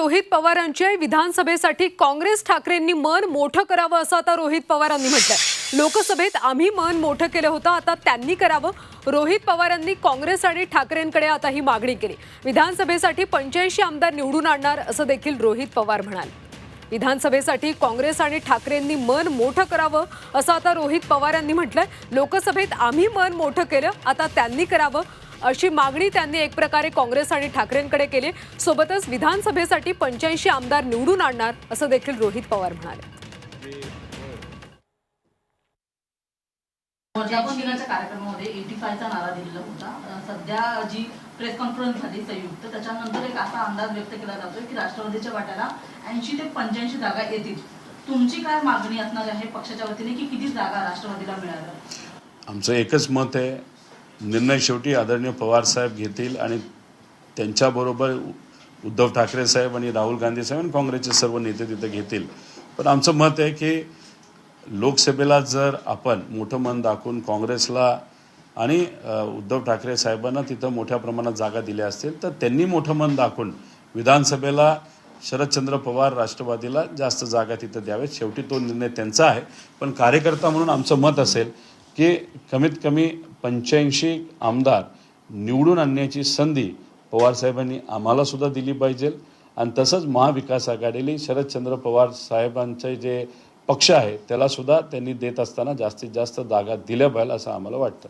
रोहित पवारांची आहे विधानसभेसाठी काँग्रेस ठाकरेंनी मन मोठं करावं असं आता रोहित पवारांनी म्हटलंय. लोकसभेत आम्ही मन मोठं केलं होतं आता त्यांनी करावं. रोहित पवारांनी काँग्रेस आणि ठाकरेंकडे आता ही मागणी केली. विधानसभेसाठी पंच्याऐंशी आमदार निवडून आणणार असं देखील रोहित पवार म्हणाले. विधानसभेसाठी काँग्रेस आणि ठाकरेंनी मन मोठं करावं असं आता रोहित पवारांनी म्हटलंय. लोकसभेत आम्ही मन मोठं केलं आता त्यांनी करावं. अशी मागणी त्यांनी एक प्रकारे काँग्रेस आणि ठाकरेंकडे केली. सोबतच विधानसभेसाठी पंच्याऐंशी आमदार निवडून आणणार असं देखील रोहित पवार म्हणाले. वर्धापन दिनाच्या कार्यक्रमामध्ये एटी फायचा नारा दिलेला होता. सध्या जी प्रेस कॉन्फरन्स झाली संयुक्त त्याच्यानंतर एक असा अंदाज व्यक्त केला जातोय की राष्ट्रवादीच्या वाट्याला ऐंशी ते पंच्याऐंशी जागा येतील. तुमची काय मागणी असणार आहे पक्षाच्या वतीने की किती जागा राष्ट्रवादीला मिळाव्या आमचं एकच मत आहे निर्णय शेवटी आदरणीय पवार साहेब घेतील आणि त्यांच्याबरोबर उद्धव ठाकरे साहेब आणि राहुल गांधी साहेब आणि काँग्रेसचे सर्व नेते तिथे घेतील. पण आमचं मत आहे की लोकसभेला जर आपण मोठं मन दाखवून काँग्रेसला आणि उद्धव ठाकरे साहेबांना तिथं मोठ्या प्रमाणात जागा दिल्या असतील तर त्यांनी मोठं मन दाखवून विधानसभेला शरदचंद्र पवार राष्ट्रवादीला जास्त जागा तिथं द्यावेत. शेवटी तो निर्णय त्यांचा आहे. पण कार्यकर्ता म्हणून आमचं मत असेल की कमीत कमी पंच्याऐंशी आमदार निवडून आणण्याची संधी पवारसाहेबांनी आम्हाला सुद्धा दिली पाहिजे. आणि तसंच महाविकास आघाडीला शरदचंद्र पवार साहेबांचे जे पक्ष आहे त्याला सुद्धा त्यांनी देत असताना जास्तीत जास्त जागा दिल्या पाहिजे असं आम्हाला वाटतं.